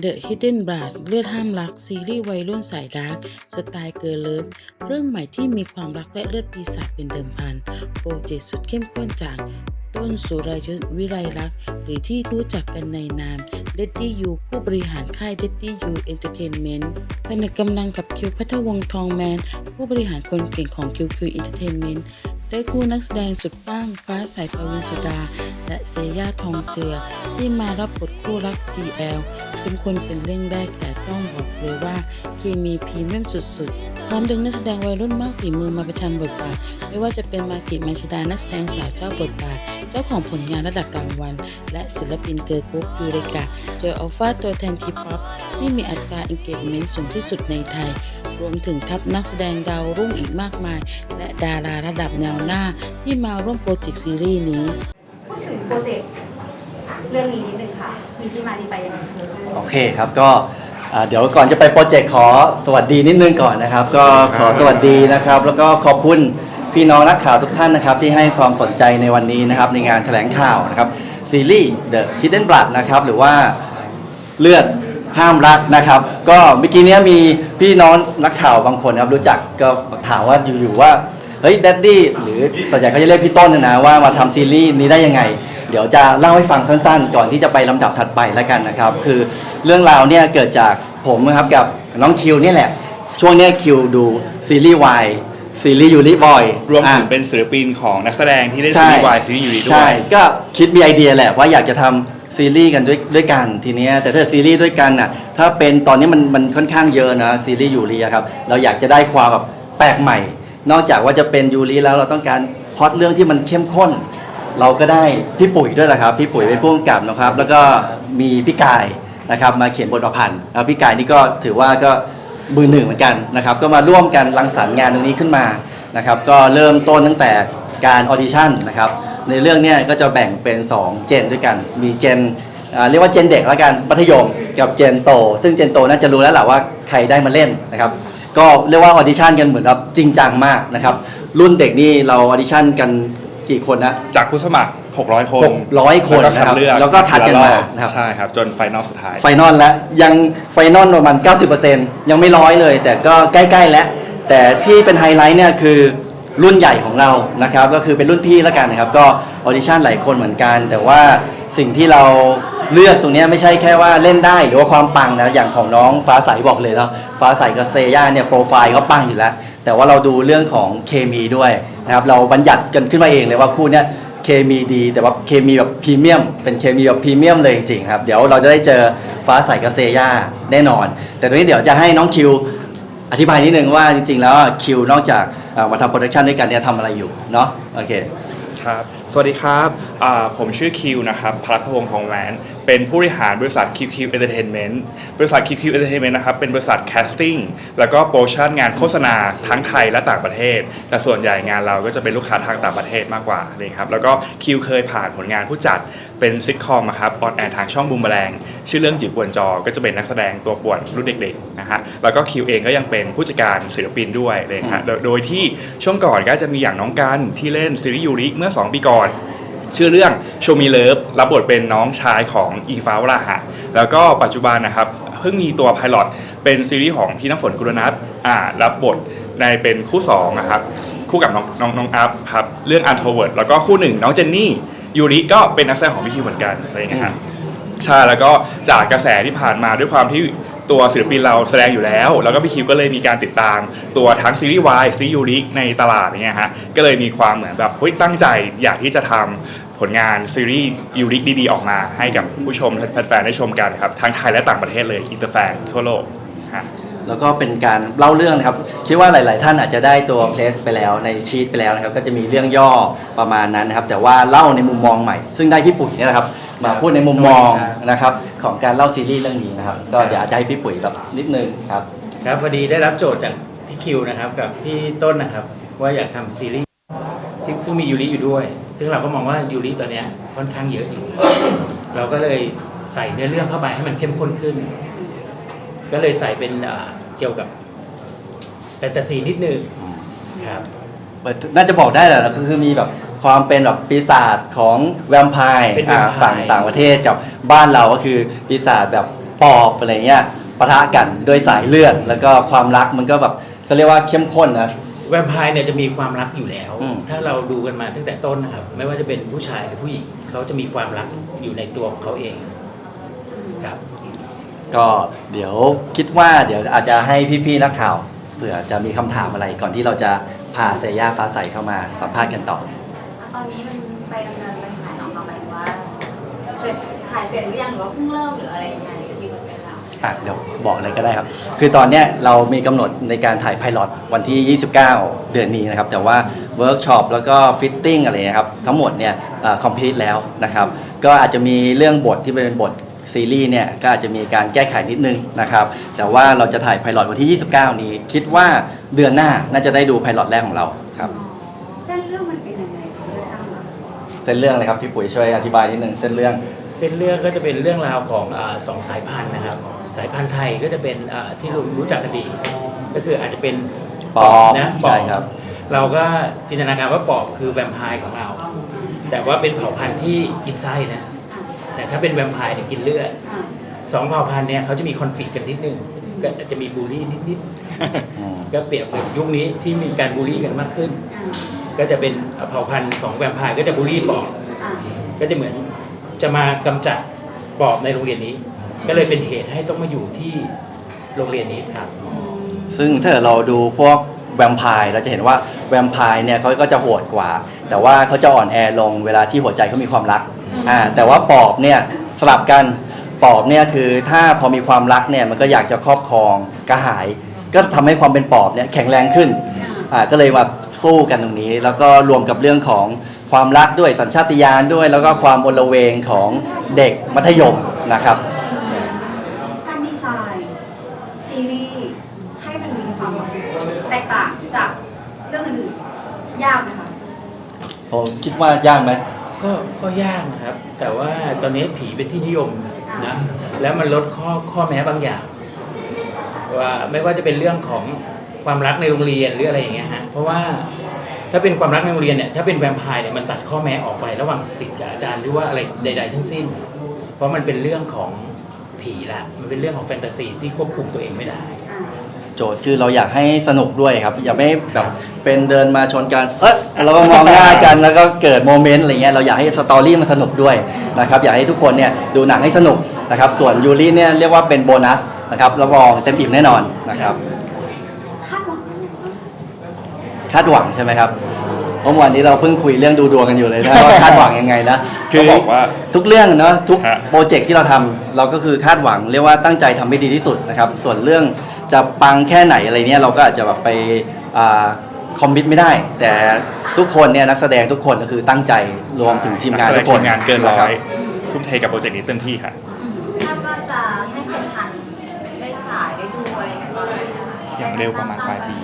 The Hidden Blood เลือดห้ามรัก ซีรีส์วัยรุ่นสายดาร์กสไตล์เกิร์ลเลิฟเรื่องใหม่ที่มีความรักและเลือดปีศาจเป็นเดิมพัน โปรเจกต์สุดเข้มข้นจากต้นสุรยุทธวิไลลักษ์หรือที่รู้จักกันในนามเดดดี้ยูผู้บริหารค่ายเดดดี้ยูเอนเตอร์เทนเมนต์ผนึกกำลังกับคิวพัทวงทองแมน ผู้บริหารคนเก่งของคิวคิวเอนเตอร์เทนเมนต์ได้คู่นักแสดงสุดปังฟ้าใสปวินสุดา และเซย่าทองเจือ ที่มารับบทคู่รัก GL เข้มข้นเป็นเรื่องแรกแต่ต้องบอกเลยว่าเคมีพรีเมียมสุดๆพร้อมดึงนักแสดงวัยรุ่นมากฝีมือมาประชันบทบาท ไม่ว่าจะเป็นมากิมาชิดานักแสดงสาวเจ้าบทบาท เจ้าของผลงานระดับรางวัล และศิลปินเกิร์ลกรุ๊ปยูเรกาเจออัลฟาตัวแทนทีป๊อปที่มีอัตรา engagement สูงที่สุดในไทยรวมถึงทัพนักแสดงดาวรุ่งอีกมากมาย และดาราระดับแนวหน้าที่มาร่วมโปรเจกต์ซีรีส์นี้ รเจกต์เรื่องนี้นิดนึงค่ะ มีที่มาที่ไปยังไงโอเคครับก็อ่าเดี๋ยวก่อนจะไปโปรเจกต์ขอสวัสดีนิดนึงก่อนนะครับ ก็ขอสวัสดีนะครับ แล้วก็ขอบคุณพี่น้องนักข่าวทุกท่านนะครับ ที่ให้ความสนใจในวันนี้นะครับ ในงานแถลงข่าวนะครับซีรีส์ The Hidden Blood นะครับ หรือว่าเลือดห้ามรักนะครับ ก็เมื่อกี้เนี้ยมีพี่น้องนักข่าวบางคนครับรู้จักก็ถามว่าอยู่ๆว่าเฮ้ยแดดดี้หรือส่วนใหญ่เขาจะเรียกพี่ต้นนะนะว่ามาทำซีรีส์นี้ได้ยังไง เดี๋ยวจะเล่าให้ฟังสั้นๆ ก่อนที่จะไปลำดับถัดไปแล้วกันนะครับ คือเรื่องราวเนี่ยเกิดจากผมนะครับกับน้องคิวเนี่ยแหละ ช่วงเนี้ยคิวดูซีรีส์วายซีรีส์ยูริบอยรวมถึงเป็นศิลปินของนักแสดงที่ได้ซีใช่รีส์วายซีรีส์ยูริด้วใช่ ย ก็คิดมีไอเดียแหละว่าอยากจะทำซีรีส์กันด้วยด้วยกันทีเนี้ยแต่ถ้าซีรีส์ด้วยกันน่ะถ้าเป็นตอนนี้มันมันค่อนข้างเยอะนะซีรีส์ยูริอะครับเราอยากจะได้ความแบบแปลกใหม่ นอกจากว่าจะเป็นยูริแล้วเราต้องการพล็อตเรื่องที่มันเข้มข้น เราก็ได้พี่ปุ๋ยด้วยแหละครับพี่ปุ๋ยเป็นผู้กำกับนะครับ แล้วก็มีพี่กายนะครับมาเขียนบทประพันธ์แล้วพี่กายนี่ก็ถือว่าก็มือหนึ่งเหมือนกันนะครับ ก็มาร่วมกันรังสรรค์งานตรงนี้ขึ้นมานะครับ ก็เริ่มต้นตั้งแต่การออดิชั่นนะครับ ในเรื่องเนี้ก็จะแบ่งเป็น 2 เจนด้วยกัน มีเจนอ่าเรียกว่าเจนเด็กแล้วกันมัธยมกับเจนโต ซึ่งเจนโตน่าจะรู้แล้วแหละว่าใครได้มาเล่นนะครับ ก็เรียกว่าออดิชั่นกันเหมือนแบบจริงจังมากนะครับ รุ่นเด็กนี่เราออดิชั่นกัน กี่คนนะ จากผู้สมัคร 600 คน600 คนแล้วก็นะครับคัดเลือกแล้วก็คัดกันมาทีละรอบนะครับ ใช่ครับ จนไฟนอลสุดท้าย ไฟนอลแล้วยังไฟนอลประมาณ 90%ยังไม่ร้อยเลย แต่ก็ใกล้ ๆ แล้ว แต่ที่เป็นไฮไลท์เนี่ยคือรุ่นใหญ่ของเรานะครับ ก็คือเป็นรุ่นพี่แล้วกันนะครับ ก็ออดิชั่นหลายคนเหมือนกัน แต่ว่าสิ่งที่เราเลือกตรงเนี้ยไม่ใช่แค่ว่าเล่นได้หรือว่าความปังนะอย่างของน้องฟ้าใสบอกเลยเนาะฟ้าใสกับเซย่าเนี่ยโปรไฟล์เขาปังอยู่แล้ว แต่ว่าเราดูเรื่องของเคมีด้วยนะครับเราบัญญัติกันขึ้นมาเองเลยว่าคู่เนี้ยเคมีดี แต่ว่าเคมีแบบพรีเมียม เป็นเคมีแบบพรีเมียมเลยจริงๆครับเดี๋ยวเราจะได้เจอฟ้าใสกับเซย่าแน่นอน แต่ตรงนี้เดี๋ยวจะให้น้องคิวอธิบายนิดนึงว่าจริงๆแล้วคิวนอกจากมาทำโปรดักชันด้วยกันเนี่ยทำอะไรอยู่เนาะโอเคครับ สวัสดีครับ ผมชื่อคิวนะครับพลัทวงศ์ทองแหวนเป็นผู้บริหารบริษัท QQ Entertainment บริษัท QQ Entertainment นะครับ เป็นบริษัทแคสติ้งแล้วก็โปรโมชั่นงานโฆษณาทั้งไทยและต่างประเทศ แต่ส่วนใหญ่งานเราก็จะเป็นลูกค้าทางต่างประเทศมากกว่าเลยครับ แล้วก็คิวเคยผ่านผลงานผู้จัดเป็นซิทคอมครับออนแอร์ทางช่องบูมแมลง ชื่อเรื่องจิ๋วกวนจอ ก็จะเป็นนักแสดงตัวป่วนรุ่นเด็กๆนะฮะ แล้วก็คิวเองก็ยังเป็นผู้จัดการศิลปินด้วยเลยฮะโดยโดยที่ช่วงก่อนก็จะมีอย่างน้องกันที่เล่นซีรีส์ยูริเมื่อ 2 ปีก่อน ชื่อเรื่องโชมีเลิฟรับบทเป็นน้องชายของอิงฟ้าวราหะ แล้วก็ปัจจุบันนะครับเพิ่งมีตัวไพลอตเป็นซีรีส์ของพี่น้ำฝนกุลนัทอ่ารับบทในเป็นคู่2นะครับคู่กับน้องน้องน้องอัพครับเรื่องอันโทเวิร์ดแล้วก็คู่หนึ่งน้องเจนนี่ยูริก็เป็นนักแสดงของพี่คิวเหมือนกันอะไรอย่างเงี้ยครับใช่แล้วก็จากกระแสที่ผ่านมาด้วยความที่ ตัวศิลปินเราแสดงอยู่แล้ว แล้วก็พี่คิวก็เลยมีการติดตามตัวทั้งซีรีส์วายซีรีส์ยูริในตลาดเนี่ยฮะก็เลยมีความเหมือนแบบเฮ้ยตั้งใจอยากที่จะทำผลงานซีรีส์ยูริดีๆ ออกมาให้กับผู้ชมแฟนๆได้ชมกันครับ ทั้งไทยและต่างประเทศเลยอินเตอร์แฟนทั่วโลกฮะแล้วก็เป็นการเล่าเรื่องนะครับ คิดว่าหลาย ๆ ท่านอาจจะได้ตัวเพลสไปแล้วในชีตไปแล้วนะครับ ก็จะมีเรื่องย่อประมาณนั้นนะครับ แต่ว่าเล่าในมุมมองใหม่ ซึ่งได้พี่ปุ๋ยนี่ยนะครับ มาพูดในมุมมองนะครับ ของการเล่าซีรีส์เรื่องนี้นะครับ ก็เดี๋ยวอาจจะให้พี่ปุ๋ยแบบนิดนึงครับครับพอดีได้รับโจทย์จากพี่คิวนะครับ กับพี่ต้นนะครับ ว่าอยากทำซีรีส์ซึ่งซึ่งมียูริอยู่ด้วย ซึ่งเราก็มองว่ายูริตัวเนี้ยค่อนข้างเยอะอยู่เราก็เลยใส่เนื้อเรื่องเข้าไปให้มันเข้มข้นขึ้น ก็เลยใส่เป็นเอ่อเกี่ยวกับแฟนตาซีนิดนึงครับน่าจะบอกได้แหละคือคือมีแบบ ความเป็นแบบปีศาจของแวมไพร์เป็นอ่า vampire ฝั่งต่างประเทศกับบ้านเราก็คือปีศาจแบบปอบอะไรเงี้ยปะทะกันด้วยสายเลือดแล้วก็ความรักมันก็แบบเขาเรียกว่าเข้มข้นนะ แวมไพร์เนี่ยจะมีความรักอยู่แล้ว อืม ถ้าเราดูกันมาตั้งแต่ต้นนะครับ ไม่ว่าจะเป็นผู้ชายหรือผู้หญิงเขาจะมีความรักอยู่ในตัวของเขาเองครับ ก็เดี๋ยวคิดว่าเดี๋ยวอาจจะให้พี่ๆนักข่าวเผื่อจะมีคำถามอะไรก่อนที่เราจะพาเซย่าฟ้าใสเข้ามาสัมภาษณ์กันต่อ ตอนนี้มันไปดำเนินไปถ่ายหรอคะหมายถึงว่าเสร็จถ่ายเสร็จหรือยังหรือว่าเพิ่งเริ่มหรืออะไรยังไงกี่เปอร์เซ็นต์แล้วอะเดี๋ยวบอกเลยก็ได้ครับ คือตอนเนี้ยเรามีกำหนดในการถ่ายไพลอตวันที่ 29 เดือนนี้นะครับ แต่ว่าเวิร์กช็อปแล้วก็ฟิตติ้งอะไรนะครับ ทั้งหมดเนี่ยคอมพลีทแล้วนะครับ ก็อาจจะมีเรื่องบทที่เป็นบทซีรีส์เนี่ยก็อาจจะมีการแก้ไขนิดนึงนะครับ แต่ว่าเราจะถ่ายไพลอตวันที่ 29 นี้ คิดว่าเดือนหน้าน่าจะได้ดูไพลอตแรกของเราครับ เส้นเรื่องเลยครับพี่ปุ๋ยช่วยอธิบายนิดนึงเส้นเรื่อง เส้นเรื่องก็จะเป็นเรื่องราวของอาสองสายพันธุ์นะครับ สายพันธุ์ไทยก็จะเป็นอ่าที่รู้รู้จักกันดี ก็คืออาจจะเป็นปอบนะปใช่อบครับ เราก็จินตนาการว่าปอบคือแวมไพร์ของเรา แต่ว่าเป็นเผ่าพันธุ์ที่กินไส้นะ แต่ถ้าเป็นแวมไพร์เนี่ยกินเลือดอ่าสองเผ่าพันธุ์เนี่ยเขาจะมีคอนฟ lict กันนิดนึงก็จะมีบูลลี่นิดอืมๆก็เปรียบกับยุคนี้ที่มีการบูลลี่กันมากขึ้น อ่า ก็จะเป็นเผ่าพันธุ์ของแวมไพร์ก็จะบูลลี่ปอบอ่าก็จะเหมือนจะมากำจัดปอบในโรงเรียนนี้ ก็เลยเป็นเหตุให้ต้องมาอยู่ที่โรงเรียนนี้ครับ ซึ่งถ้าเราดูพวกแวมไพร์เราจะเห็นว่าแวมไพร์เนี่ยเขาก็จะโหดกว่า แต่ว่าเขาจะอ่อนแอลงเวลาที่หัวใจเขามีความรักอ่าแต่ว่าปอบเนี่ยสลับกันปอบเนี่ยคือถ้าพอมีความรักเนี่ยมันก็อยากจะครอบครองกระหาย ก็ทำให้ความเป็นปอบเนี่ยแข็งแรงขึ้น อ่าก็เลยมาสู้กันตรงนี้ แล้วก็รวมกับเรื่องของความรักด้วยสัญชาตญาณด้วย แล้วก็ความอลเวงของเด็กมัธยมนะครับ การดีไซน์ซีรีส์ให้มันมีความแบบแตกต่างจากเรื่องอื่นๆยากไหมคะผมคิดว่ายากไหม ก็ก็ยากนะครับ แต่ว่าตอนนี้ผีเป็นที่นิยมนะแล้วมันลดข้อข้อแม้บางอย่าง ว่าไม่ว่าจะเป็นเรื่องของ ความรักในโรงเรียนหรืออะไรอย่างเงี้ยฮะเพราะว่าถ้าเป็นความรักในโรงเรียนเนี่ยถ้าเป็นแวมไพร์เนี่ยมันตัดข้อแม้ออกไประหว่างศิษย์กับอาจารย์หรือว่าอะไรใด ๆ ทั้งสิ้น เพราะมันเป็นเรื่องของผีละมันเป็นเรื่องของแฟนตาซีที่ควบคุมตัวเองไม่ได้ โจทย์คือเราอยากให้สนุกด้วยครับ อย่าไม่แบบเป็นเดินมาชนกันเอ้ยเราก็มองหน้ากันแล้วก็เกิดโมเมนต์อะไรเงี้ยเราอยากให้สตอรี่มันสนุกด้วยนะครับอยากให้ทุกคนเนี่ยดูหนังให้สนุกนะครับส่วนยูริเนี่ยเรียกว่าเป็นโบนัสนะครับรับรองเต็มอิ่มแน่นอนนะครับ คาดหวังยังไงบ้างคาดหวังใช่ไหมครับเมื่อวานนี้เราเพิ่งคุยเรื่องดูดวงกันอยู่เลยนะว่าคาดหวังยังไงนะก็บอกว่าทุกเรื่องเนาะทุกฮะ โปรเจกต์ที่เราทำเราก็คือคาดหวังเรียกว่าตั้งใจทำให้ดีที่สุดนะครับ ส่วนเรื่องจะปังแค่ไหนอะไรเนี่ยเราก็อาจจะแบบไปคอมมิตไม่ได้ แต่ทุกคนเนี่ยนักแสดงทุกคนก็คือตั้งใจรวมถึงทีมงานนัทุกกแสคดนงทีมงานเกินร้ะอครับยทุ่มเทกับโปรเจกต์นี้เต็มที่ค่ะ คาดว่าจะให้เสร็จทันได้ฉายได้ดูอะไรกันตอนไหนนะคะ อย่างเร็วประมาณปลายปี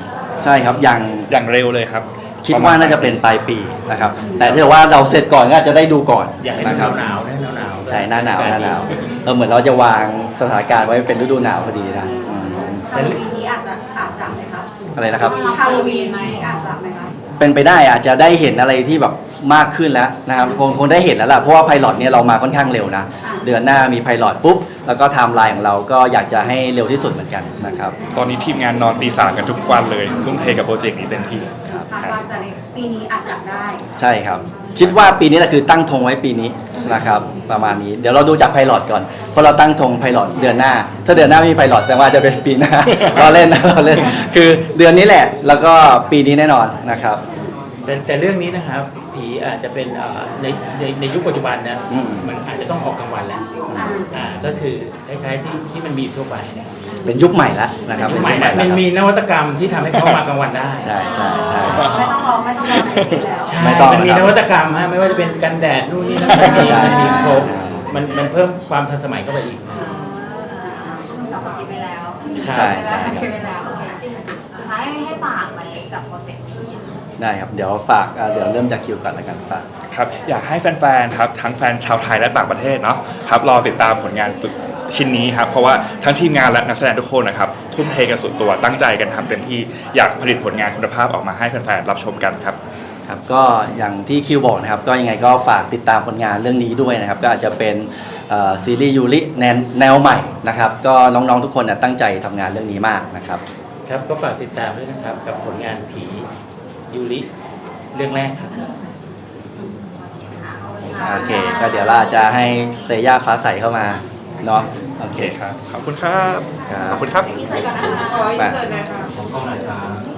ใช่ครับอย่างอย่างเร็วเลยครับคิดว่าน่าจะเป็นปลายปีนะครับ แต่ถ้าเกิดว่าเราเสร็จก่อนก็อาจจะได้ดูก่อนอยากให้นะคดูรับหนาวๆนะหนาวๆใช่หน้าหนาวหน้าหนาวเออเหมือนเราจะวางสถานการณ์ไว้เป็นฤดูหนาวพอดีนะอืมฮาโลวีนนี้อาจจะอาจจะไหมคะอะไรนะครับฮาโลวีนนี้อาจจะไหมคะเป็นไปได้อาจจะได้เห็นอะไรที่แบบมากขึ้นแล้วนะครับคงคงได้เห็นแล้วล่ะเพราะว่าไพลอตเนี่ยเรามาค่อนข้างเร็วนะอ่าเดือนหน้ามีไพลอตปุ๊บ แล้วก็ไทม์ไลน์ของเราก็อยากจะให้เร็วที่สุดเหมือนกันนะครับ ตอนนี้ทีมงานนอนตีสามกันทุกวันเลย ทุ่มเทกับโปรเจกต์นี้เต็มที่ คาดว่าจะในปีนี้อาจจะได้ ใช่ครับ คิดว่าปีนี้แหละคือตั้งธงไว้ปีนี้นะครับประมาณนี้เดี๋ยวเราดูจากไพลอตก่อนเพราะเราตั้งธงไพลอตเดือนหน้า ถ้าเดือนหน้าไม่มีไพลอตแสดงว่าจะเป็นปีหน้า เราเล่นนะเราเล่นคือเดือนนี้แหละ แล้วก็ปีนี้แน่นอนนะครับ แต่แต่เรื่องนี้นะครับผีอาจจะเป็นเอ่อในในในยุคปัจจุบันนะอืม มันอาจจะต้องออกกลางวันแล้วอ่าอ่าก็คือคล้ายๆที่ที่มันมีทั่วไปเนี่ยเป็นยุคใหม่แล้วนะครับยุคใหม่นะเป็มันยุคมีใแล้วนวัตกรรมที่ทำให้เขามากลางวันได้ ใช่ใช่ใช่ ไม่ต้องรอไม่ต้องรอในซีแล้ว ใช่ไม่ต้องมันมีครับนวัตกรรมฮะไม่ว่าจะเป็นกันแดดนู่นนี่นั่นมันมีใช่ มันมีใช่ครบมันมันเพิ่มความทันสมัยเข้าไปอีกเราคิดไปแล้วครับใช่ใช่ครับ คิดไปแล้วโอเคจริงสุดท้ายให้ฝากมาเลยกับโปรเจกต์นี้ ได้ครับ เดี๋ยวฝากอ่าเดี๋ยวเริ่มจากคิวก่อนละกันฝากครับอยากให้แฟนๆครับทั้งแฟนชาวไทยและต่างประเทศเนาะครับรอติดตามผลงานชิ้นนี้ครับเพราะว่าทั้งทีมงานและนักแสดงทุกคนนะครับทุ่มเทกันสุดตัวตั้งใจกันทำเต็มที่อยากผลิตผลงานคุณภาพออกมาให้แฟนๆรับชมกันครับครับก็อย่างที่คิวบอกนะครับก็ยังไงก็ฝากติดตามผลงานเรื่องนี้ด้วยนะครับ ก็อาจจะเป็นเอ่อซีรีส์ยูริแนวแนวใหม่นะครับก็น้องๆทุกคนน่ะตั้งใจทำงานเรื่องนี้มากนะครับ ครับก็ฝากติดตามด้วยนะครับกับผลงานผี ยูริเรื่องแรกครับโอเค ก็เดี๋ยวเราจะให้เซย่าฟ้าใสเข้ามาเนาะโอเคครับขอบคุณครับขอบคุณครับ ขออินเสิร์กครับ